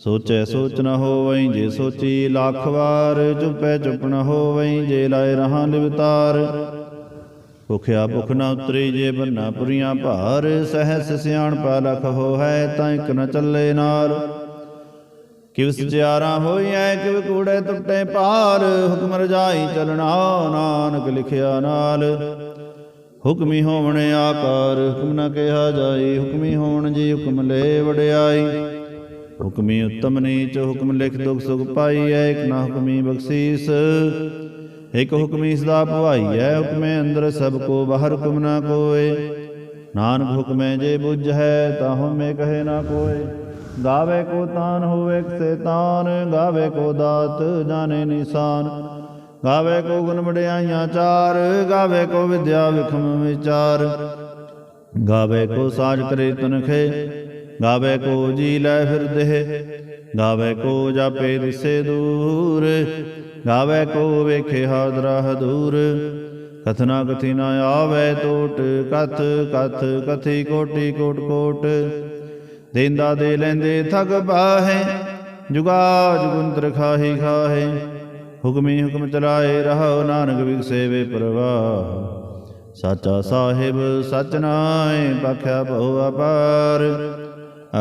ਸੋਚੈ ਸੋਚ ਨ ਹੋਵਈ ਜੇ ਸੋਚੀ ਲੱਖ ਵਾਰ ਚੁਪੈ ਚੁਪ ਨ ਹੋਵਈ ਜੇ ਲਾਇ ਰਹਾ ਲਿਵਤਾਰ। ਭੁਖਿਆ ਭੁਖ ਨ ਉਤਰੀ ਜੇ ਬੰਨਾ ਪੁਰੀਆਂ ਭਾਰ, ਸਹਸ ਸਿਆਣ ਪਾ ਲਖ ਹੋ ਹੈ ਤਾਂ ਇਕ ਨ ਚੱਲੇ ਨਾਲ ਕਿਵ ਸਚਿਆਰਾ ਹੋਈਐ ਕਿਵ ਕੂੜੇ ਟੁੱਟੇ ਪਾਰ ਹੁਕਮ ਰਜਾਈ ਚਲਣਾ ਨਾਨਕ ਲਿਖਿਆ ਨਾਲ। ਹੁਕਮੀ ਹੋਵਣ ਆਕਾਰ, ਹੁਕਮ ਨ ਕਿਹਾ ਜਾਈ, ਹੁਕਮੀ ਹੋਣ ਜੀ ਹੁਕਮ ਲੈ ਵਡਿਆਈ। ਹੁਕਮੀ ਉਤਮ ਨੀਚ ਹੁਕਮ ਲਿਖ ਦੁਖ ਸੁਖ ਪਾਈਐ, ਇਕ ਨਾ ਹੁਕਮੀ ਬਖਸ਼ੀਸ। ਇਕ ਹੁਕਮੀ ਸਦਾ ਭਵਾਈਐ ਹੁਕਮੇ ਅੰਦਰ ਸਭ ਕੋ ਬਾਹਰ ਹੁਕਮ ਨਾ ਕੋਏ। ਨਾਨਕ ਹੁਕਮੇ ਜੇ ਬੁੱਝ ਹੈ ਤਾਂ ਹਉਮੈ ਕਹੇ ਨਾ ਕੋਏ। ਗਾਵੇ ਕੋ ਤਾਨ ਹੋਵੇ ਸੇ ਤਾਨ, ਗਾਵੇ ਕੋ ਦਾਤ ਜਾਣੇ ਨਿਸ਼ਾਨ। ਗਾਵੇ ਕੋ ਗੁਣ ਵਡਿਆਈਆਂ ਚਾਰ, ਗਾਵੇ ਕੋ ਵਿਦਿਆ ਵਿਖਮ ਵਿਚਾਰ। ਗਾਵੇ ਕੋ ਸਾਜ ਕਰੇ ਤਨਖੇ ਗਾਵੇ ਕੋ ਜੀ ਲੈ ਫਿਰਦੇ ਗਾਵੇ ਕੋ ਜਾਪੇ ਦਿਸੇ ਦੂਰ, ਗਾਵੇ ਕੋ ਵੇਖੇ ਹਾਦਰਾ। ਹਦੂਰ ਕਥਨਾ ਕਥੀ ਨਾ ਆਵੇ ਟੋਟ, ਕਥ ਕਥ ਕਥੀ ਕੋਟੀ ਕੋਟ ਕੋਟ। ਦੇਂਦਾ ਦੇ ਲੈਂਦੇ ਥਗ ਬਾਹੇ, ਜੁਗਾ ਜੁਗੰਤਰ ਖਾਹੀ ਖਾਹੇ। ਹੁਕਮੀ ਹੁਕਮ ਚਲਾਏ ਰਹੋ ਨਾਨਕ ਵਿਗਸੇ ਵੇ ਪ੍ਰਵਾਹ। ਸਾਚਾ ਸਾਹਿਬ ਸਚ ਨਾਏ ਬਖਿਆ ਬਹੁ ਅਪਾਰ।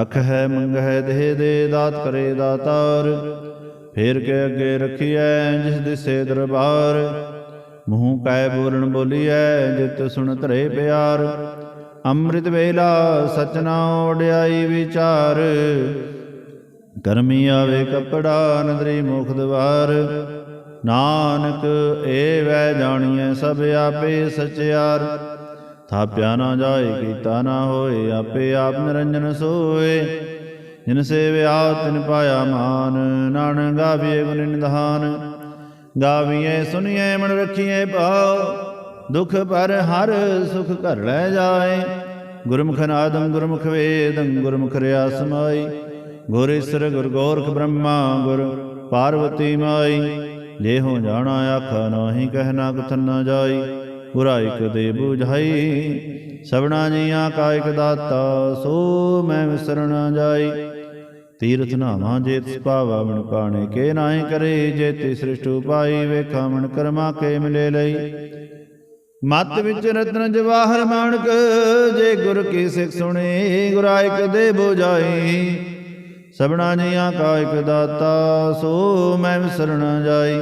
ਅਖ ਹੈ, ਮੰਗ ਹੈ, ਦੇਹ ਦੇ ਦਾਤ ਕਰੇ ਦਾਤਾਰ। ਫੇਰ ਕੇ ਅੱਗੇ ਰਖੀਐ ਜਿਸ ਦਿਸੇ ਦਰਬਾਰ। ਮੂੰਹ ਕੈ ਬੋਲਣ ਬੋਲੀਐ, ਜਿਤ ਸੁਣ ਧਰੇ ਪਿਆਰ। ਅੰਮ੍ਰਿਤ ਵੇਲਾ ਸਚਨਾ ਓੜਿਆਈ ਵਿਚਾਰ। ਕਰਮੀ ਆਵੇ ਕਪੜਾ ਨਦਰੀ ਮੁਖ ਦਵਾਰ। ਨਾਨਕ ਏ ਵੈ ਜਾਣੀਐ ਸਭ ਆਪੇ ਸਚਿਆਰ। ਥਾਪਿਆ ਨਾ ਜਾਏ, ਕੀਤਾ ਨਾ ਹੋਏ, ਆਪੇ ਆਪ ਨਿਰੰਜਨ ਸੋਏ। ਜਿਨ ਸੇਵਿਆ, ਤਿਨ ਪਾਇਆ ਮਾਨ, ਨਾਨਕ ਗਾਵੀਏ ਗੁਣ ਨਿਧਾਨ। ਗਾਵੀਏ ਸੁਣੀਏ ਮਨ ਰਖੀਏ ਭਾਉ, ਦੁਖ ਪਰ ਹਰ ਸੁਖ ਘਰ ਲੈ ਜਾਏ। ਗੁਰਮੁਖ ਨਾਦੰ ਗੁਰਮੁਖ ਵੇਦੰ, ਗੁਰਮੁਖ ਰਿਆ ਸਮਾਈ। ਗੁਰ ਈਸਰ ਗੁਰ ਗੋਰਖ ਬ੍ਰਹਮਾ, ਗੁਰ ਪਾਰਵਤੀ ਮਾਈ। ਜੇ ਹੋ ਜਾਣਾ, ਆਖਾ ਨਾਹੀ ਕਹਿਣਾ ਕਥਨ ਨਾ ਜਾਈ। ਗੁਰਾ ਇਕ ਦੇ 부ਝਾਈ ਸਭਨਾ ਜੀਆਂ ਕਾ ਇਕ ਦਾਤਾ ਸੋ ਮੈਂ ਵਿਸਰ ਨਾ ਜਾਈ। ਤੀਰਥ ਨਾਵਾਂ ਜੇ ਤਿਸ ਪਾਵਾ ਮਨ ਕਾਣੇ ਕੇ ਨਾਹੀ ਕਰੇ। ਜੇ ਤੇ ਸ੍ਰਿਸ਼ਟ ਉਪਾਈ ਵੇਖਾ ਮਨ ਕਰਮਾ ਕੇ ਮਿਲੇ ਲਈ। ਮਤ ਵਿੱਚ ਰਤਨ ਜਵਾਹਰ ਮਾਨਕ ਜੇ ਗੁਰ ਕੀ ਸਿੱਖ ਸੁਣੇ ਗੁਰਾ ਇਕ ਦੇ 부ਝਾਈ ਸਭਨਾ ਜੀਆਂ ਕਾ ਇਕ ਦਾਤਾ ਸੋ ਮੈਂ ਵਿਸਰ ਨਾ ਜਾਈ।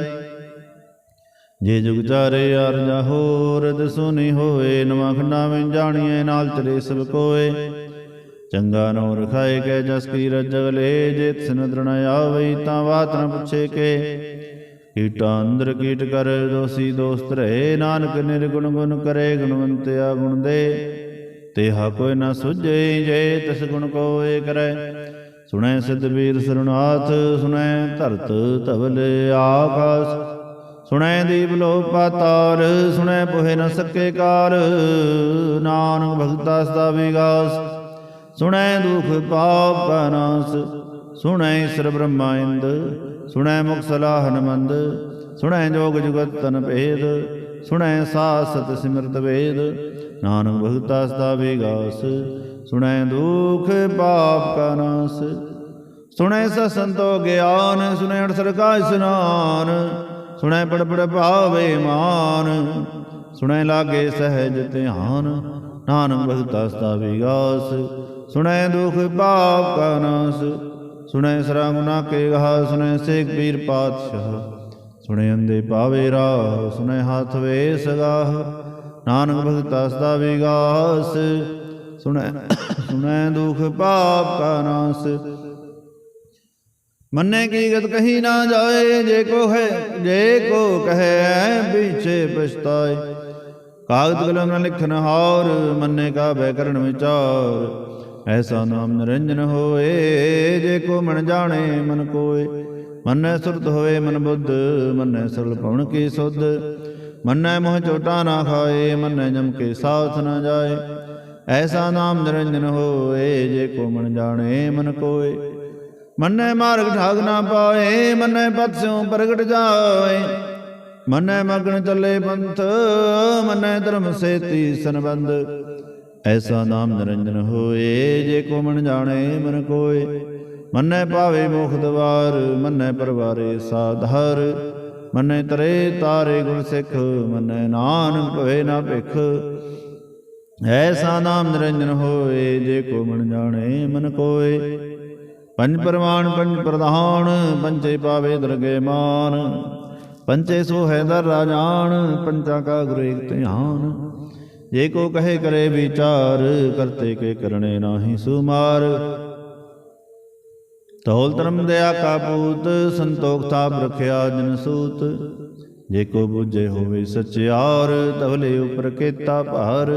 ਜੇ ਜੁਗ ਚਾਰੇ ਅਰਜਾ ਹੋਰਦ ਸੁਨੀ ਹੋਏ, ਨਵਾਂ ਵਿੱਚ ਜਾਣੀਏ ਨਾਲ ਚਲੇ ਸਭ ਕੋਏ। ਚੰਗਾ ਨੋ ਰਖਾਏ ਕੇ, ਜਸ ਕੀ ਰਜਗ ਜੇ ਤਿਸਨ ਦ੍ਰਣ ਆਵਈ, ਤਾਂ ਬਾਤ ਨ ਪੁੱਛੇ ਕੇ। ਕੀਟਾ ਅੰਦਰ ਕੀਟ ਕਰ, ਦੋਸੀ ਦੋਸਤ ਰਹੇ, ਨਾਨਕ ਨਿਰਗੁਣ ਗੁਣ ਕਰੇ, ਗੁਣਵੰਤਿਆ ਗੁਣ ਦੇ। ਤੇਹਾ ਕੋਈ ਨਾ ਸੁਝੇ, ਜੇ ਤਿਸ ਗੁਣ ਕੋਏ ਕਰੈ। ਸੁਣੈ ਸਿਧ ਵੀਰ ਸਰਨਾਥ ਸੁਣੈ ਧਰਤ ਧਵਲ ਆਕਾਸ। ਸੁਣੈ ਦੀਪ ਲੋ ਪਾਤਾਲ ਸੁਣੈ ਪੋਹਿ ਨ ਸਕੇ ਕਾਲ ਨਾਨਕ ਭਗਤਾ ਸਦਾ ਵਿਗਾਸ, ਸੁਣੈ ਦੁਖ ਪਾਪ ਕਾ ਨਾਸ। ਸੁਣੈ ਈਸ਼ਰ ਬ੍ਰਹਮਾ ਇੰਦ, ਸੁਣੈ ਮੁਖ ਸਲਾਹਨ ਮੰਦ ਸੁਣੈ ਜੋਗ ਜੁਗਤ ਤਨ ਭੇਦ, ਸੁਣੈ ਸਾਸਤ ਸਿਮਰਤ ਵੇਦ। ਨਾਨਕ ਭਗਤਾ ਸਦਾ ਵਿਗਾਸ, ਸੁਣੈ ਦੁਖ ਪਾਪ ਕਾ ਨਾਸ। ਸੁਣੈ ਸਸੰਤੋ ਗਿਆਨ, ਸੁਣੈ ਅਠਸਰ ਕਾ ਇਸਨਾਨ ਸੁਣੈ ਪੜ ਪੜ ਭਾਵੇ ਮਾਨ, ਸੁਣੈ ਲਾਗੇ ਸਹਿਜ ਧਿਆਨ, ਨਾਨਕ ਭਗਤਾ ਸਦਾ ਵਿਗਾਸ, ਸੁਣੈ ਦੁਖ ਪਾਪ ਕਾ ਨਾਸ, ਸੁਣੈ ਸਰਾ ਗੁਨਾ ਕੇ ਗਹਾ, ਸੁਣੈ ਸੇਖ ਪੀਰ ਪਾਤਸ਼ਾਹ, ਸੁਣੈ ਅੰਦੇ ਪਾਵੇ ਰਾਹ, ਸੁਣੈ ਹੱਥ ਵੇ ਸਗਾਹ, ਨਾਨਕ ਭਗਤਾ ਸਦਾ ਵਿਗਾਸ, ਸੁਣੈ ਸੁਣੈ ਦੁਖ ਪਾਪ ਕਾ ਨਾਸ ਮੰਨੇ ਕੀ ਗਤ ਕਹੀ ਨਾ ਜਾਏ, ਜੇ ਕੋ ਹੈ, ਜੇ ਕੋ ਕਹੈ, ਪਿਛੇ ਪਛਤਾਏ। ਕਾਗਦ ਕਲਮ ਨ ਲਿਖਨ ਹਾਰ, ਮੰਨੇ ਕਾ ਬੈ ਕਰਨ ਵਿਚਾਰ। ਐਸਾ ਨਾਮ ਨਿਰੰਜਨ ਹੋਏ, ਜੇ ਕੋ ਮਨ ਜਾਣੇ, ਮਨ ਕੋਏ। ਮੰਨੈ ਸੁਰਤ ਹੋਏ, ਮਨ ਬੁੱਧ, ਮਨੈ ਸਰਲ ਪਵਨ ਕੀ ਸੁਧ। ਮੰਨੈ ਮੋਹ ਚੋਟਾ ਨਾ ਖਾਏ, ਮੰਨੈ ਜਮ ਕੇ ਸਾਥ ਨਾ ਜਾਏ। ਐਸਾ ਨਾਮ ਨਿਰੰਜਨ ਹੋਏ, ਜੇ ਕੋ ਮਨ ਜਾਣੇ, ਮਨ ਕੋਏ। ਮੰਨੈ ਮਾਰਗ ਠਾਗ ਨਾ ਪਾਏ ਮੰਨੈ ਪਤ ਸਿਉ ਪ੍ਰਗਟ ਜਾਏ ਮੰਨੈ ਮਗਨ ਚੱਲੇ ਪੰਥ, ਮੰਨੈ ਧਰਮ ਸੇਤੀ ਸੰਬੰਧ। ਐਸਾ ਨਾਮ ਨਿਰੰਜਨ ਹੋਏ, ਜੇ ਕੋ ਮਨ ਜਾਣੇ ਮਨ ਕੋਏ। ਮੰਨੈ ਪਾਵੇ ਮੁਖ ਦਵਾਰ, ਮੰਨੈ ਪਰਵਾਰੇ ਸਾਧਾਰ। ਮੰਨੈ ਤਰੇ ਤਾਰੇ ਗੁਣ ਸਿੱਖ, ਮੰਨੈ ਨਾਨਕ ਭਵੇ ਨਾ ਭਿਖ। ਐਸਾ ਨਾਮ ਨਿਰੰਜਨ ਹੋਏ, ਜੇ ਕੋ ਮਨ ਜਾਣੇ ਮਨ ਕੋਏ। ਪੰਜ ਪਰਮਾਨ, ਪੰਜ ਪ੍ਰਧਾਨ ਪੰਚੇ ਪਾਵੇ ਦਰਗੇ ਮਾਨ ਪੰਚੇ ਸੋ ਹੈ ਦਰ ਰਾਜਾਨ, ਪੰਚਾ ਕਾ ਗੁਰੂ ਏਕ ਧਿਆਨ। ਜੇ ਕੋ ਕਹੇ ਕਰੇ ਵਿਚਾਰ, ਕਰਤੇ ਕੇ ਕਰਨੇ ਨਾਹੀ ਸੁਮਾਰ। ਤੌਲ ਧਰਮ ਦਇਆ ਕਾ ਪੂਤ, ਸੰਤੋਖ ਥਾਪ ਰਖਿਆ ਜਨ ਸੂਤ। ਜੇ ਕੋ ਬੁਝੇ ਹੋਵੇ ਸਚਿਆਰ, ਤਵਲੇ ਉਪਰ ਕੇਤਾ ਭਾਰ।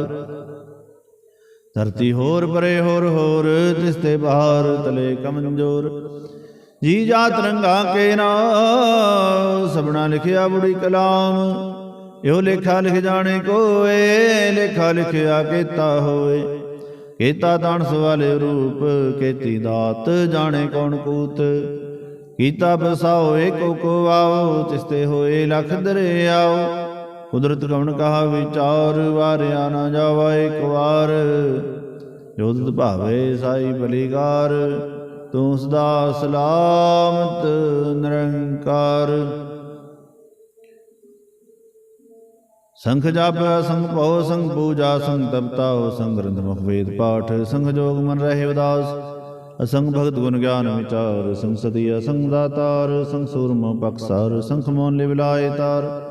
ਧਰਤੀ ਹੋਰ ਪਰੇ ਹੋਰ ਹੋਰ ਤਿਸ ਤੇ ਬਾਹਰ ਤਲੇ ਕਮਜੋਰ ਜੀ ਜਾ ਰੰਗਾ ਕੇ ਨਾ ਸਬਣਾ ਲਿਖਿਆ ਬੁੜੀ ਕਲਾਮ। ਇਹੋ ਲੇਖਾ ਲਿਖ ਜਾਣੇ ਕੋਏ, ਲੇਖਾ ਲਿਖਿਆ ਕੀਤਾ ਹੋਏ। ਕੀਤਾ ਤਾਣ ਸਵਾਲੇ ਰੂਪ, ਕੀਤੀ ਦਾਤ ਜਾਣੇ ਕੌਣ ਕੂਤ। ਕੀਤਾ ਬਸਾਓ ਏਕੋ ਕੋ ਆਓ, ਤਿਸ ਤੇ ਹੋਏ ਲਖ ਦਰਿਆਓ। ਕੁਦਰਤ ਕਵਣ ਕਹਾ ਵਿਚਾਰ, ਵਾਰਿਆ ਨਾ ਜਾਵਾ ਇੱਕ ਵਾਰ। ਜੋ ਭਾਵੇ ਸਾਈ ਬਲੀਕਾਰ, ਤੂੰ ਸਦਾ ਸਲਾਮਤ ਨਿਰੰਕਾਰ। ਸੰਖ ਜਾਪਿਆ ਸੰਗ ਭਉ, ਸੰਗ ਪੂਜਾ, ਸੰਗ ਤਪਤਾਉ ਸੰਗ ਗ੍ਰੰਥ ਮੁਖ ਵੇਦ ਪਾਠ, ਸੰਗ ਜੋਗ ਮਨ ਰਹੇ ਉਦਾਸ। ਅਸੰਗ ਭਗਤ ਗੁਣ ਗਿਆਨ ਵਿਚਾਰ, ਸੰਗ ਸਦੀ ਅਸੰਗ ਦਾਤਾਰ, ਸੰਗ ਸੂਰਮ ਪਕਸਾਰ ਸੰਖ ਮੋਨ ਲਿਵਲਾਏ ਤਾਰ।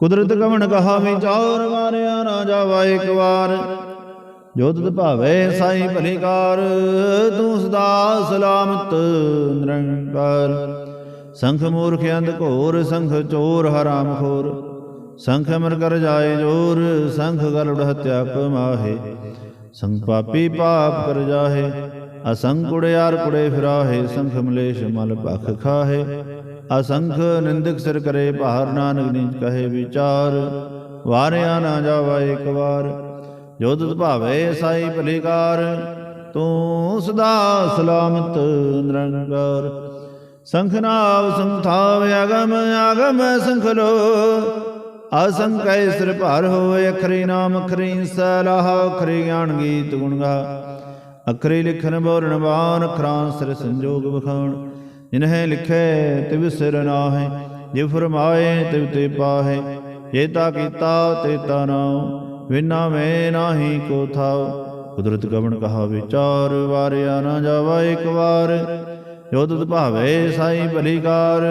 ਕੁਦਰਤ ਕਵਣ ਕਹਾ ਵਿਚਾਰ, ਵਾਰਿਆ ਨਾ ਜਾਵਾ ਇੱਕ ਵਾਰ। ਜੋ ਤੁਧ ਭਾਵੇ ਸਾਈ ਭਲੀਕਾਰ, ਤੂੰ ਸਦਾ ਸਲਾਮਤ, ਨਿਰੰਕਾਰ। ਸੰਖ ਮੂਰਖ ਅੰਧ ਘੋਰ, ਸੰਖ ਚੋਰ ਹਰਾਮ ਖੋਰ। ਸੰਖ ਅਮਰ ਕਰ ਜਾਏ ਜੋਰ, ਸੰਖ ਗਲ ਹਤਿਆ ਕਮਾਹੇ ਸੰਖ ਪਾਪੀ ਪਾਪ ਕਰ ਜਾਹੇ ਅਸੰ ਕੁੜੇ ਆਰ ਕੁੜੇ ਫਿਰਾਹੇ, ਸੰਖ ਮਲੇਸ਼ ਮਲ ਭਖ ਖਾਹੇ। ਅਸੰਖ ਨਿੰਦਕ ਸਿਰ ਕਰੇ ਭਾਰ ਨਾਨਕ ਨੀਚ ਕਹੇ ਵਿਚਾਰ। ਵਾਰਿਆ ਨਾ ਜਾਵਾ ਇੱਕ ਵਾਰ, ਜੋ ਤੁਧ ਭਾਵੇ ਸਾਈ ਭਲੀਕਾਰ। ਤੂੰ ਸਦਾ ਸਲਾਮਤ ਨਿਰੰਕਾਰ। ਸੰਖ ਨਾਵ ਸੰਥਾਵ ਅਗਮ ਅਗਮ ਸੰਖ ਲੋ ਅਸੰਕੈ ਸਿਰ ਭਾਰ ਹੋਏ ਅਖਰੀ ਨਾਮ ਅਖਰੀ ਸਲਾਹ, ਅਖਰੀ ਗਿਆਨ ਗੀਤ ਗੁਣ ਗਾ। ਅਖਰੀ ਲਿਖਨ ਬੋਲਣ ਬਾਣ, ਅਖਰਾਂ ਸਿਰ ਸੰਜੋਗ ਬਖਾਣ ਜਿਨਹਿ ਲਿਖੇ ਤਿਵ ਸਿਰ ਨਾਹਿ, ਜੇ ਫਰਮਾਏ ਤਿਵ ਤੇ ਪਾਹੇ, ਜੇ ਤਾ ਕੀਤਾ ਤੇ ਤਾ ਨਾਉ ਵਿਨਾ ਮੈਂ ਨਾਹੀ ਕੋ ਥਾਉ। ਕੁਦਰਤ ਕਵਣ ਕਹਾ ਵਿਚਾਰ ਵਾਰਿਆ ਨਾ ਜਾਵਾ ਇੱਕ ਵਾਰ, ਜੋ ਤੁਧ ਭਾਵੇ ਸਾਈ ਭਲੀਕਾਰ,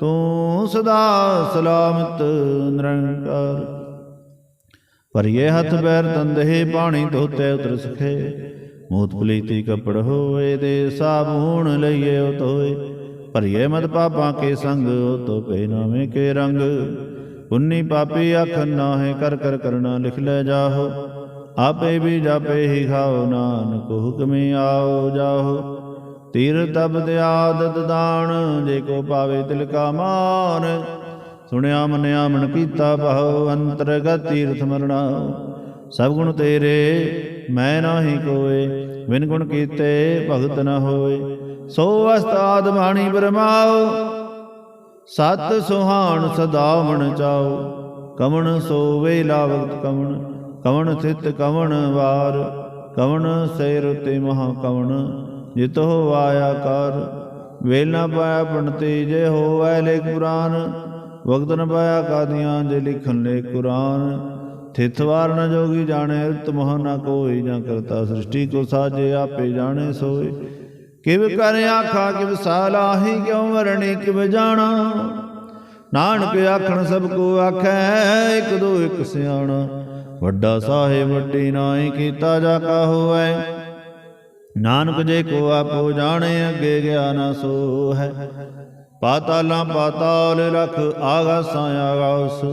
ਤੂੰ ਸਦਾ ਸਲਾਮਤ ਨਿਰੰਕਾਰ। ਪਰਿਏ ਹੱਥ ਬੈਰ ਤੰਦੇ ਪਾਣੀ ਧੋਤੇ ਉਤਰ ਸਖੇ ਮੂਤ ਪਲੀਤੀ ਕਪੜ ਹੋਏ ਦੇ ਸਾਬੂਣ ਲਈਏ ਉਹ ਧੋਏ। ਭਰੀਏ ਮਦ ਪਾਪਾਂ ਕੇ ਸੰਗ, ਉਹ ਤੋ ਪੈ ਨਾਵੇਂ ਕੇ ਰੰਗ। ਪੁੰਨੀ ਪਾਪੀ ਅੱਖ ਨਾਹੇ ਕਰ ਕਰ ਕਰਨਾ ਲਿਖ ਲੈ ਜਾਹੋ। ਆਪੇ ਵੀ ਜਾਪੇ ਹੀ ਖਾਓ, ਨਾਨਕ ਹੁਕਮੇ ਆਓ ਜਾਹੋ। ਤੀਰ ਤਬਦ ਆਦਤ ਦਾਨ, ਜੇ ਕੋ ਪਾਵੇ ਤਿਲ ਕਾ ਮਾਨ। ਸੁਣਿਆ ਮਨਿਆ ਮਨ ਕੀਤਾ ਭਾਉ, ਅੰਤਰਗਤ ਤੀਰਥ ਮਰਣਾ। ਸਭ ਗੁਣ ਤੇਰੇ, ਮੈਂ ਨਾਹੀ ਕੋਏ। ਬਿਨ ਗੁਣ ਕੀਤੇ ਭਗਤ ਨ ਹੋਏ। ਸੋ ਅਸਤਾਦ ਬਾਣੀ ਬਰਮਾਓ, ਸਤ ਸੁਹਾਣ ਸਦਾਵਣ ਚਾਓ। ਕਵਣ ਸੋਵੇ ਲਾਵਤ ਕਵਣ ਕਵਣ ਸਿਤ ਕਵਣ ਵਾਰ। ਕਵਣ ਸੇਰ ਤੇ ਮਹਾ ਕਵਣ, ਜਿਤ ਹੋ ਆਇਆ ਕਰ। ਵੇਲ ਨਾ ਪਾਇਆ ਪੰਡਤੀ ਜੇ ਹੋਵੈ ਲੇਖ ਪੁਰਾਨ, ਵਕਤ ਨ ਪਾਇਆ ਕਾਦੀਆਂ ਜੇ ਲਿਖਣ ਲੈ ਕੁਰਾਨ। ਥਿਤਵਾਰ ਨ ਜੋਗੀ ਜਾਣੇ ਰਤ ਨ ਕੋਈ ਜਾਂ ਕਰਤਾ। ਸ੍ਰਿਸ਼ਟੀ ਕੋ ਸਾਜੇ ਆਪੇ ਜਾਣੇ ਸੋਏ। ਕਿਵ ਕਰ ਆਖਾ, ਕਿਵ ਸਾਲਾਹੀ ਕਿਉ ਵਰਣੀ, ਕਿਵ ਜਾਣਾ। ਨਾਨਕ ਆਖਣ, ਸਭ ਕੋ ਆਖੈ, ਇਕ ਦੋ ਇਕ ਸਿਆਣਾ। ਵੱਡਾ ਸਾਹਿਬ, ਵੱਡੀ ਨਾਹੀ, ਕੀਤਾ ਜਾ ਕਾ ਹੋਐ ਨਾਨਕ ਜੇ ਕੋ ਆਪੋ ਜਾਣੇ, ਅੱਗੇ ਗਿਆ ਨਾ ਸੋ ਹੈ ਪਾਤਾਲਾਂ ਪਾਤਾਲ ਰਖ, ਆਗਾਸਾਂ ਆਗਾਸ।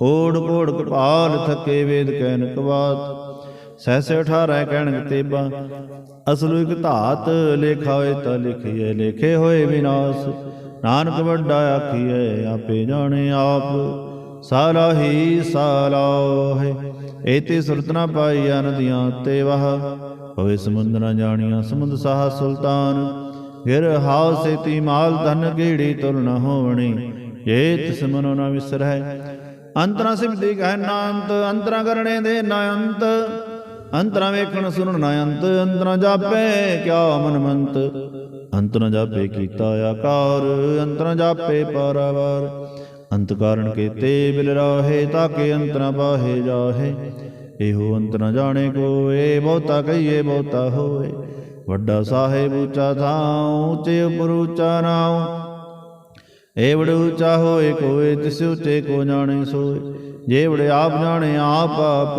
ਓੜ ਕੋੜ ਕਪਾਲ ਥਕੇ ਵੇਦ ਕਹਿਨ ਕਵਾਤ। ਸਹਸੇ 18 ਕਹਿਣ ਤੇਬਾ ਅਸਲੁ ਇਕ ਧਾਤ ਲੇਖਾ ਹੋਏ ਤਾਂ ਲਿਖੀਏ ਲੇਖੇ ਹੋਏ ਵਿਨਾਸ਼। ਨਾਨਕ ਵੱਡਾ ਆਖੀਏ ਆਪੇ ਜਾਣੇ ਆਪ। ਸਾਲਾਹੀ ਸਾਲਾਹੇ ਏਤੀ ਸੁਰਤ ਨਾ ਪਾਈ ਨਦੀਆਂ ਤੇ ਵਹ। ਹੋਏ ਸਮੁੰਦ ਨਾ ਜਾਣੀਆਂ ਸਮੁੰਦ ਸਾਹ ਸੁਲਤਾਨ। ਗਿਰ ਹਾਉ ਸੇਤੀ ਮਾਲ ਧਨ ਗੇੜੀ ਤੁਲ ਨ ਹੋਵਣੀ, ਜੇ ਤਿਸ ਮਨੋ ਨ ਵਿਸਰੈ ਅੰਤਰਾ ਸਿਮਤੀ ਕਹਿ ਨਾ ਅੰਤ ਅੰਤਰਾ ਕਰਨੇ ਦੇ ਨਾ ਅੰਤ ਅੰਤਰਾ ਵੇਖਣ ਸੁਣਨ ਨਾ ਅੰਤ ਅੰਤਰਾ ਜਾਪੇ ਕਿਆ ਮਨ ਮੰਤ ਅੰਤਰਾ ਜਾਪੇ ਕੀਤਾ ਆਕਾਰ, ਅੰਤਰਾ ਜਾਪੇ ਪਾਰਾਵਾਰ। ਅੰਤ ਕਾਰਨ ਕੀਤੇ ਬਿਲ ਰਾਹੇ ਤਾਕੇ ਅੰਤ ਨ ਬਾਹੇ ਜਾਹੇ। ਇਹੋ ਅੰਤ ਨ ਜਾਣੇ ਕੋਏ, ਬਹੁਤਾ ਕਹੀਏ, ਬਹੁਤਾ ਹੋਏ। ਵੱਡਾ ਸਾਹਿਬ ਉੱਚਾ ਥਾਂ ਉੱਚੇ ਉਪਰ ਉੱਚਾ ਨਾਉ ਏਵੜ ਉੱਚਾ ਹੋਏ ਕੋਏ ਤਿਸ ਉੱਚੇ ਕੋ ਜਾਣੇ ਸੋਏ। ਜੇਵੜ ਆਪ ਜਾਣੇ ਆਪ ਆਪ,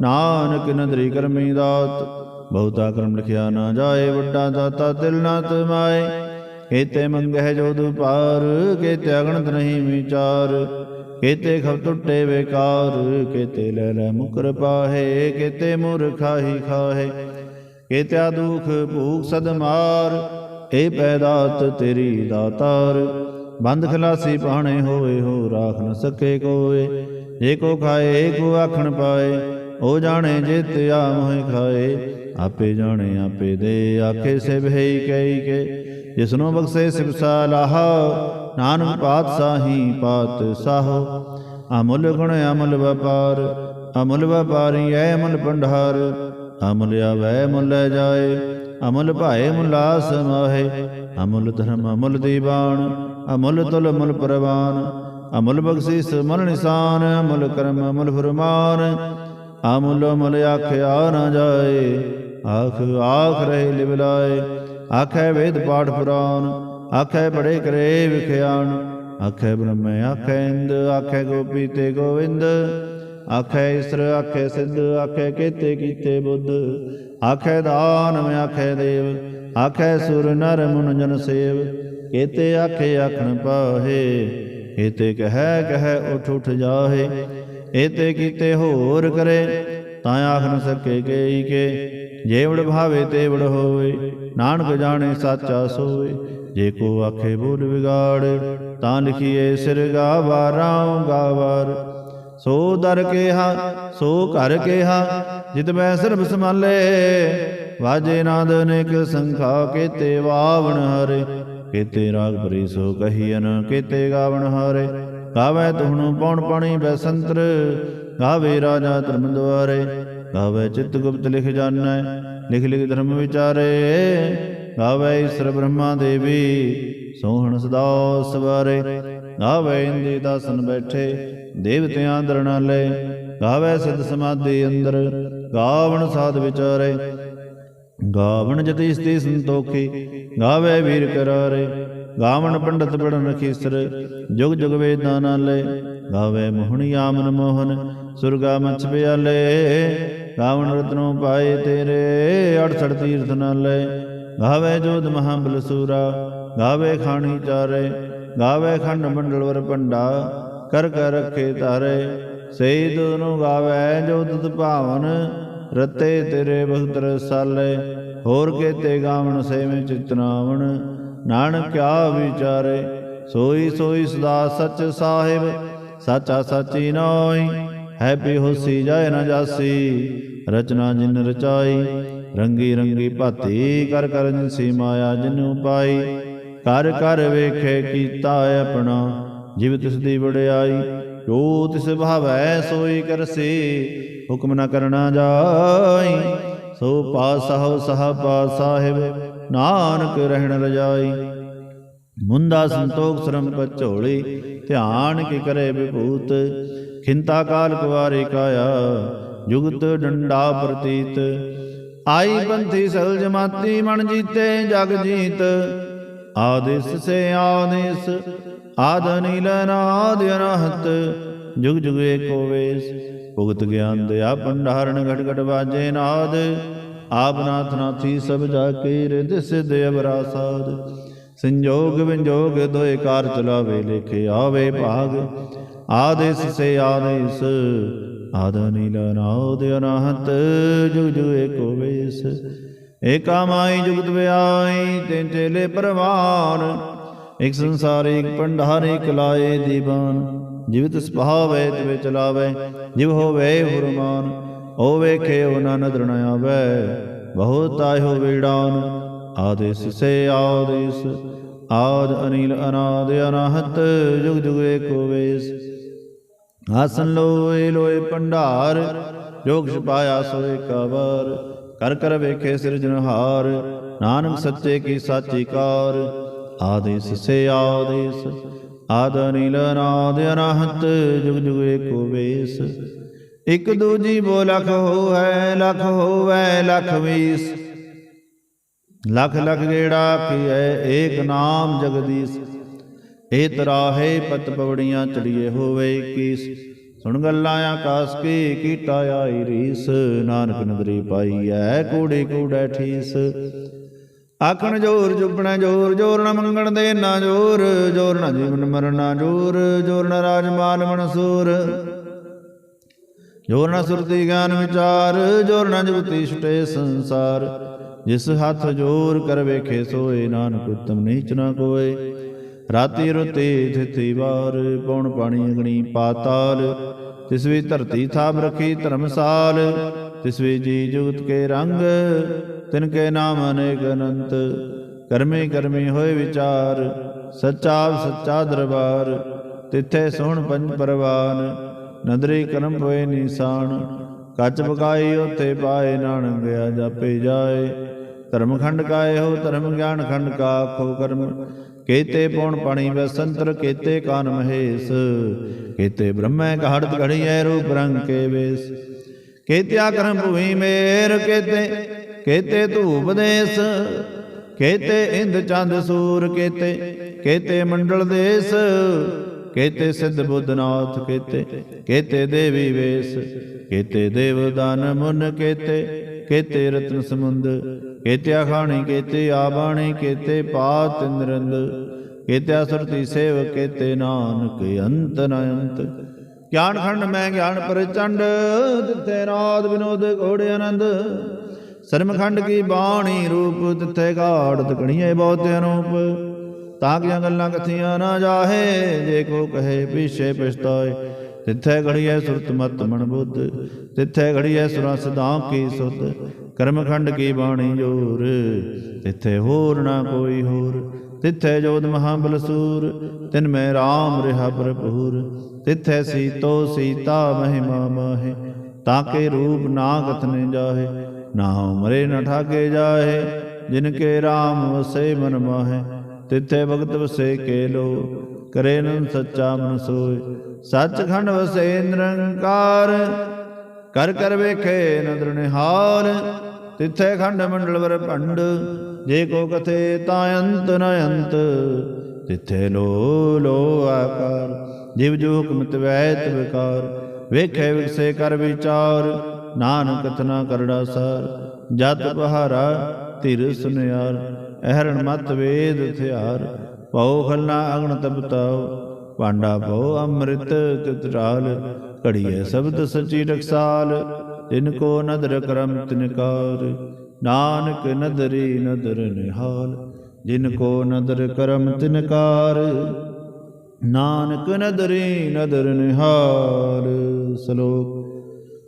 ਨਾਨਕ ਨਦਰੀ ਕਰਮੀ ਦਾਤ। ਬਹੁਤਾ ਕਰਮ ਲਿਖਿਆ ਨਾ ਜਾਏ, ਵੱਡਾ ਦਾਤਾ ਦਿਲ ਨਾ ਤਮਾਏ। ਕੇਤੇ ਮੰਗਹਿ ਜੋ ਦੁਪਾਰ ਕੇਤੇ ਅਗਣਤ ਨਹੀਂ ਵਿਚਾਰ। ਕੇਤੇ ਖਬ ਟੁੱਟੇ ਵੇਕਾਰ, ਕੇਤੇ ਲੈ ਲੈ ਮੁਕਰ ਪਾਹੇ, ਕੇਤੇ ਮੁਰਖਾਹੀ ਖਾਹੇ। ਕੇਤਿਆ ਦੁਖ ਭੂਖ ਸਦ ਮਾਰ ਏ ਪੈਦਾਤ ਤੇਰੀ ਦਾਤਾਰ। ਬੰਦ ਖਲਾਸੀ ਪਾਣੇ ਹੋਏ, ਹੋ ਰਾਖ ਨ ਸਕੇ ਕੋਏ। ਜੇ ਕੋ ਖਾਏ ਕੋ ਆਖਣ ਪਾਏ। ਉਹ ਜਾਣੇ ਜਿਤ ਆ ਮੋਹਿ ਖਾਏ। ਆਪੇ ਜਾਣੇ, ਆਪੇ ਦੇ ਆਖੇ ਸੇ ਭਈ ਕਈ ਕੇ। ਜਿਸਨੂੰ ਬਖਸ਼ੇ ਸਿਵਸਾ ਲਾਹਾ ਨਾਨਕ ਪਾਤਸ਼ਾਹੀ ਪਾਤ ਸਾਹ। ਅਮੁੱਲ ਗੁਣ ਅਮੁੱਲ ਵਪਾਰ, ਅਮੁੱਲ ਵਪਾਰੀ ਐ ਅਮੁੱਲ ਭੰਡਾਰ। ਅਮੁੱਲ ਆਵੈ ਮੁੱਲ ਜਾਏ। ਅਮੁੱਲ ਭਾਏ ਮੁੱਲਾ ਸਮਾਹੇ ਅਮੁੱਲ ਧਰਮ, ਅਮੁੱਲ ਦੀਵਾਨ। ਅਮੁੱਲ ਤੁਲ ਅਮੁੱਲ ਪ੍ਰਵਾਨ, ਅਮੁੱਲ ਬਖਸ਼ਿਸ ਮੁੱਲ ਨਿਸ਼ਾਨ, ਅਮੁੱਲ ਕਰਮ ਅਮੁੱਲ ਫਰਮਾਨ, ਅਮੁੱਲ ਅਮੁੱਲ ਆਖਿਆ ਨਾ ਜਾਏ, ਆਖ ਆਖ ਰਹੇ ਲਿਵਲਾਏ ਆਖੈ ਵੇਦ ਪਾਠ ਪੁਰਾਨ, ਆਖੈ ਬੜੇ ਕਰੇ ਵਿਖਿਆਨ, ਆਖੈ ਬ੍ਰਹਮ ਆਖੈ ਇੰਦ, ਆਖੈ ਗੋਪੀ ਤੇ ਗੋਵਿੰਦ, ਆਖੈ ਇਸਰ, ਆਖੈ ਸਿੱਧ, ਆਖੈ ਕੇਤੇ ਕੀਤੇ ਬੁੱਧ, ਆਖੈ ਦਾਨਮ ਆਖੈ ਦੇਵ, ਆਖੈ ਸੁਰ ਨਰ ਮੁਨ ਜਨ ਸੇਵ ਕੇਤੇ ਆਖੇ ਆਖਣ ਪਾਹੇ ਕੇਤੇ ਕਹੈ ਕਹੈ ਉਠ ਉਠ ਜਾਹੇ ਏਤੇ ਕੀਤੇ ਹੋਰ ਕਰੇ, ਤਾਂ ਆਖਣ ਸਕੇ ਕੇਈ ਕੇ ਜੇਵੜ ਭਾਵੇ ਤੇਵੜ ਹੋਵੇ, ਨਾਨਕ ਜਾਣੇ ਸਾਚਾ ਸੋਏ ਜੇ ਕੋ ਆਖੇ ਬੋਲ ਵਿਗਾੜ, ਤਾਂ ਲਿਖੀਏ ਸਿਰ ਗਾਵਾਰਾਂ ਗਾਵਾਰ। ਸੋ ਦਰ ਕੇਹਾ, ਸੋ ਘਰ ਕੇਹਾ, ਜਿਤ ਮੈਂ ਸਰਬ ਸਮਾਲੇ ਵਾਜੇ ਨਾਦ ਅਨੇਕ ਸੰਖਾ ਕੇਤੇ ਵਾਵਣ ਹਰੇ। ਕੇਤੇ ਰਾਗ ਭਰੀ ਸੋ ਕਹੀਨ ਕੇਤੇ ਗਾਵਣ ਹਾਰੇ। ਗਾਵੇ ਤੁਹਣੁ ਪੌਣ ਪਾਣੀ ਬੈਸੰਤਰ, ਗਾਵੇ ਰਾਜਾ ਧਰਮ ਦੁਆਰੇ ਗਾਵੇ ਚਿਤ ਗੁਪਤ ਲਿਖ ਜਾਣੈ, ਲਿਖ ਲਿਖ ਧਰਮ ਵਿਚਾਰੇ। ਗਾਵੇ ਈਸ਼ਰ ਬ੍ਰਹਮਾ ਦੇਵੀ, ਸੋਹਣ ਸਦਾ ਸਵਾਰੇ। ਗਾਵੇ ਇੰਦੀ ਦਾਸਨ ਬੈਠੇ, ਦੇਵਤਿਆਂ ਅੰਦਰ ਨਾਲੇ ਗਾਵੇ ਸਿੱਧ ਸਮਾਧੀ ਅੰਦਰ, ਗਾਵਣ ਸਾਧ ਵਿਚਾਰੇ। ਗਾਵਣ ਜਤੀ ਸਤੀ ਸੰਤੋਖੀ ਗਾਵੇ ਵੀਰ ਕਰਾਰੇ, ਗਾਵਣ ਪੰਡਤ ਬੜਨ ਰਖੀਸਰ ਜੁਗ ਜੁਗ ਵੇਦਾਂ ਨਾਲੇ ਗਾਵੇ ਮੋਹਣੀ ਆਮਨ ਮੋਹਨ, ਸੁਰਗਾ ਮਛ ਬਿਆਲੇ ਗਾਵਣ ਰਤਨੋਂ ਪਾਏ ਤੇਰੇ 68 ਤੀਰਥ ਨਾਲੇ ਗਾਵੇ ਜੋਧ ਮਹਾਬਲ ਸੂਰਾ, ਗਾਵੇ ਖਾਣੀ ਚਾਰੇ, ਗਾਵੇ ਖੰਡ ਮੰਡਲ ਵਰ ਪੰਡਾ ਕਰ ਕਰ ਰੱਖੇ ਤਾਰੇ, ਸਈ ਨੂੰ ਗਾਵੇ ਜੋ ਤੁਧ ਭਾਵਨ ਰਤੇ ਤੇਰੇ ਭਗਤ ਰਸਾਲੇ ਹੋਰ ਕੇਤੇ ਗਾਵਣ ਸੇਵੇਂ ਚਿਤਨਾਵਣ ਨਾਨਕ ਕਿਆ ਵਿਚਾਰੇ, ਸੋਈ ਸੋਈ ਸਦਾ ਸਚ ਸਾਹਿਬ, ਸਾਚਾ ਸਾਚੀ ਨਾਈ ਹੈ ਬਿਹੋਸੀ ਜਾਏ ਨਾ ਜਾਸੀ, ਰਚਨਾ ਜਿਨ ਰਚਾਈ। ਰੰਗੀ ਰੰਗੀ ਭਾਤੀ ਕਰ ਕਰ ਸੀ ਮਾਇਆ ਜਿਨੂ ਪਾਈ। ਕਰ ਕਰ ਵੇਖੇ ਕੀਤਾ ਆਪਣਾ, ਜਿਵ ਤਿਸ ਦੀ ਵਡਿਆਈ। ਜੋ ਤਿਸ ਭਾਵੈ ਸੋਈ ਕਰਸੀ ਹੁਕਮ ਨਾ ਕਰਨਾ ਜਾਈ, ਸੋ ਪਾਸਹੁ ਸਹ ਪਾ ਸਾਹਿਬ ਨਾਨਕ ਰਹਿਣ ਰਜਾਈ। ਮੁੰਦਾ ਸੰਤੋਖ ਸ਼ਰਮ ਪਚੋਲੀ, ਧਿਆਨ ਕੀ ਕਰੇ ਵਿਭੂਤ, ਖਿੰਤਾ ਕਾਲ ਕੁਵਾਰੇ ਕਾਇਆ, ਜੁਗਤ ਡੰਡਾ ਪ੍ਰਤੀਤ। ਆਈ ਪੰਥੀ ਸਲ ਜਮਾਤੀ ਮਨ ਜੀਤੇ ਜਗ ਜੀਤ, ਆਦਿਸ ਸੇ ਆਦੇਸ਼, ਆਦ ਨੀਲ ਨਾਦ ਅਨਹਤ, ਜੁਗ ਜੁਗ ਏਕੋ ਵੇਸ। ਭੁਗਤ ਗਿਆਨ ਦਿਆ ਭੰਡਾਰਨ ਘਟ ਘਟ ਵਾਜੇ ਨਾਦ। ਆਪ ਨਾਥ ਨਾਥੀ ਸਭ ਜਾ ਕੇ ਰਿਦ ਸਿਧ ਅਬਰਾ ਸਾਧ ਸੰਜੋਗ ਵਿੰਜੋਗ ਦੋਏ ਕਾਰ ਚਲਾਵੇ ਲਿਖੇ ਆਵੇ ਭਾਗ। ਆਦੇਸ ਸੇ ਆਦੇਸ ਆਦ ਨੀਲ ਨਾਦ ਅਨਹਤ ਜੁਗ ਜੁਗ ਏਕੋ ਵੇਸ ਏਕਾ ਮਾਈ ਜੁਗਤ ਵਿਆਈ ਤਿੰਨ ਚੇਲੇ ਪਰਵਾਨ। ਇਕ ਸੰਸਾਰ ਇਕ ਭੰਡਾਰ ਇਕ ਲਾਏ ਦੀਵਾਨ। ਜਿਵ ਤਿਸ ਭਾਵੇ ਤਿਵੇ ਚਲਾਵੇ, ਜਿਵ ਹੋਵੇ ਹੁਰਮਾਨ ਓ ਵੇਖੇ ਓ ਨਾ ਨਦਰ ਨ ਆਵੇ, ਬਹੁਤ ਆਇਓ ਵੀੜਾਨ, ਆਦੇਸ ਸੇ ਆਦੇਸ, ਆਦ ਅਨੀਲ ਅਨਾਦ ਅਨਾਹਤ, ਜੁਗ ਜੁਗ ਏਕੋ ਵੇਸ ਆਸਨ ਲੋਏ ਲੋਏ ਭੰਡਾਰ ਜੋਗ ਛਪਾਇਆ ਸੋਏ ਕਵਰ ਕਰ ਕਰ ਵੇਖੇ ਸਿਰਜਨਹਾਰ ਨਾਨਕ ਸੱਚੇ ਕੀ ਸਾਚੀ ਕਾਰ ਆਦੇਸ ਸੇ ਆਦੇਸ ਆਦ ਨੀਲ ਨਾਦ ਅਨਾਹਤ ਜੁਗ ਜੁਗ ਏਕੋ ਵੇਸ। ਇਕ ਦੂਜੀ ਬੋ ਲਖ ਹੋਵੈ ਲਖ ਹੋਵੈ, ਲਖ ਵੀਸ। ਲਖ ਲਖ ਗੇੜਾ ਕੀਐ, ਏਕ ਨਾਮ ਜਗਦੀਸ਼। ਏ ਤਰਾਹੇ ਪਤ ਪਵੜੀਆਂ ਚੜੀਏ ਹੋਵੇ ਕੀਸ। ਸੁਣ ਗੱਲਾਂ ਆਕਾਸ ਕੀ, ਕੀਟਾ ਆਈ ਰੀਸ। ਨਾਨਕ ਨਦਰੀ ਪਾਈ ਐ ਕੂੜੇ ਕੂੜੈ ਠੀਸ। ਆਖਣ ਜੋਰ ਜੁਬਣਾ ਜੋਰ ਜੋਰ ਨ ਮੰਗਣ ਦੇ ਨਾ ਜੋਰ ਜੋਰ ਨ ਜੀਵਨ ਮਰਨਾ ਜੋਰ ਜੋਰ ਨ ਰਾਜ ਮਾਲ ਮਨਸੂਰ। ਜੋਰ ਨ ਸੁਰਤੀ ਗਿਆਨ ਵਿਚਾਰ, ਜੋਰ ਨ ਜੁਗਤੀ ਛੁਟੇ ਸੰਸਾਰ। ਜਿਸ ਹੱਥ ਜੋਰ ਕਰ ਵੇਖੇ ਸੋਏ, ਨਾਨਕ ਉਤਮ ਨੀਚ ਨਾ ਕੋਏ। ਰਾਤੀ ਰੁਤੀ ਥਿਤੀ ਵਾਰ, ਪੌਣ ਪਾਣੀ ਅਗਣੀ ਪਾਤਾਲ। ਤਿਸ ਵੀ ਧਰਤੀ ਥਾਪ ਰਖੀ ਧਰਮਸਾਲ ਤਿਸ ਵੀ ਜੀ ਜੁਗਤ ਕੇ ਰੰਗ। ਤਿਨ ਕੇ ਨਾਮ ਅਨੇਕ ਅਨੰਤ, ਕਰਮੇ ਕਰਮੇ ਹੋਏ ਵਿਚਾਰ, ਸੱਚਾ ਸੱਚਾ ਦਰਬਾਰ, ਤਿੱਥੇ ਸੋਹਣ ਪੰਜ ਪਰਵਾਨ, ਨਦਰੀ ਕਰਮ ਹੋਏ ਨਿਸ਼ਾਨ, ਕੱਚ ਪਕਾਈ ਉਥੇ ਪਾਏ ਨਾਨਕ ਗਿਆ ਜਾਪੇ ਜਾਏ। ਧਰਮ ਖੰਡ ਕਾਏ ਹੋ, ਧਰਮ ਗਿਆਨ ਖੰਡ ਕਾ ਆਖੋ ਕਰਮ ਕੇਤੇ ਪੌਣ ਪਾਣੀ ਵਸੰਤਰ ਕੇਤੇ ਕਾਨ ਮਹੇਸ਼, ਕੇਤੇ ਬ੍ਰਹਮੈ ਘੜਤ ਘੜੀਐ ਰੂਪ ਰੰਗ ਕੇ ਵੇਸ। ਕੇਤਿਆ ਕਰਮ ਭੂਮੀ ਮੇਰ, ਕੇਤੇ ਕੇਤੇ ਧੂਪ ਦੇਸ, ਕੇਤੇ ਇੰਦ ਚੰਦ ਸੂਰ ਕੇਤੇ ਕੇਤੇ ਮੰਡਲ ਦੇਸ, ਕੇਤੇ ਸਿੱਧ ਬੁੱਧਨਾਥ ਕੇਤੇ ਕੇਤੇ ਦੇਵੀ ਵੇਸ, ਕੇਤੇ ਦੇਵ ਦਾਨ ਮੁਨ ਕੇਤੇ ਕੇਤੇ ਰਤਨ ਸਮੁੰਦ, ਕੇਤੇ ਖਾਣੀ ਕੇਤੇ ਆਬਾਣੀ, ਕੇਤੇ ਪਾਤ ਨਿਰੰਦ ਕੇਤੇ ਸੁਰਤੀ ਸੇਵ ਕੇਤੇ ਨਾਨਕ, ਅੰਤ ਨ ਅੰਤ। ਗਿਆਨ ਖੰਡ ਮੈਂ ਗਿਆਨ ਪ੍ਰਚੰਡ ਤਿੱਥੇ ਨਾਦ ਵਿਨੋਦ ਘੋੜੇ ਆਨੰਦ ਸਰਮਖੰਡ ਕੀ ਬਾਣੀ ਰੂਪ, ਤਿੱਥੇ ਘਾੜ ਤਕਣੀਏ ਬਹੁਤ ਅਨੂਪ। ਤਾਂ ਕਿ ਗੱਲਾਂ ਕਥੀਆਂ ਨਾ ਜਾਹੇ, ਜੇ ਕੋ ਕਹੇ ਪਿਛੇ ਪਛਤਾਏ। ਤਿੱਥੇ ਘੜੀਐ ਸੁਰਤ ਮਤ ਮਨ ਬੁੱਧ, ਤਿੱਥੇ ਘੜੀਐ ਸੁਰਾ ਸਦਾ ਕੀ ਸੁਧ। ਕਰਮਖੰਡ ਕੀ ਬਾਣੀ ਜੋਰ, ਤਿੱਥੇ ਹੋਰ ਨਾ ਕੋਈ ਹੋਰ। ਤਿੱਥੇ ਜੋਤ ਮਹਾਬਲ ਬਲਸੂਰ ਤਿਨ ਮੈਂ RAM ਰਿਹਾ ਭਰਪੂਰ। ਤਿੱਥੇ ਸੀਤੋ ਸੀਤਾ ਮਹਿਮਾ ਮਾਹੇ ਤਾਕੇ ਰੂਪ ਨਾ ਕਥਨੇ ਜਾਹੇ। ਨਾ ਮਰੇ, ਨਾ ਠਾਕੇ ਜਾਹੇ ਜਿਨ ਕੇ RAM ਵਸੇ ਮਨ ਮਾਹੇ, ਤਿੱਥੇ ਭਗਤ ਵਸੇ ਕੇ ਲੋ ਕਰੇ ਨਨ ਸੱਚਾ ਮਨ ਸੋਏ, ਸੱਚਖੰਡ ਵਸੇ ਨਿਰੰਕਾਰ। ਕਰ ਕਰ ਵੇਖੇ ਨਦਰ ਨਿਹਾਲ ਤਿੱਥੇ ਖੰਡ ਮੰਡਲ ਵਰ ਭੰਡ। ਜੇ ਕੋ ਕਥੇ ਤਾਂ ਅੰਤ ਨ ਅੰਤ, ਤਿੱਥੇ ਲੋ ਲੋ ਆਕਾਰ। ਜਿਵ ਜੋ ਹੁਕਮ ਤਵੈਤ ਵਿਕਾਰ ਵੇਖੇ ਵਿਕਸੇ ਕਰ ਵਿਚਾਰ। ਨਾਨਕ ਕਥਨਾ ਕਰੜਾ ਸਾਰ, ਜਤ ਬਹਾਰਾ ਧਿਰ ਸੁਨਿਆਰ, ਅਹਰਣ ਮਤ ਵੇਦ ਥਿਆਰ ਭਉ ਖਲਨਾ ਅਗਣ ਤਪਤਾਉ ਪਾਂਡਾ ਭਉ ਅੰਮ੍ਰਿਤ ਤਿਤਰਾਲ, ਘੜੀਏ ਸ਼ਬਦ ਸਚੀ ਰਖਸਾਲ, ਤਿਨ ਕੋ ਨਦਰ ਕਰਮ ਤਿਨਕਾਰ ਨਾਨਕ ਨਦਰੀ ਨਦਰ ਨਿਹਾਲ, ਜਿਨ ਕੋ ਨਦਰ ਕਰਮ ਤਿਨਕਾਰ ਨਾਨਕ ਨਦਰੀ ਨਦਰ ਨਿਹਾਲ, ਸ਼ਲੋਕ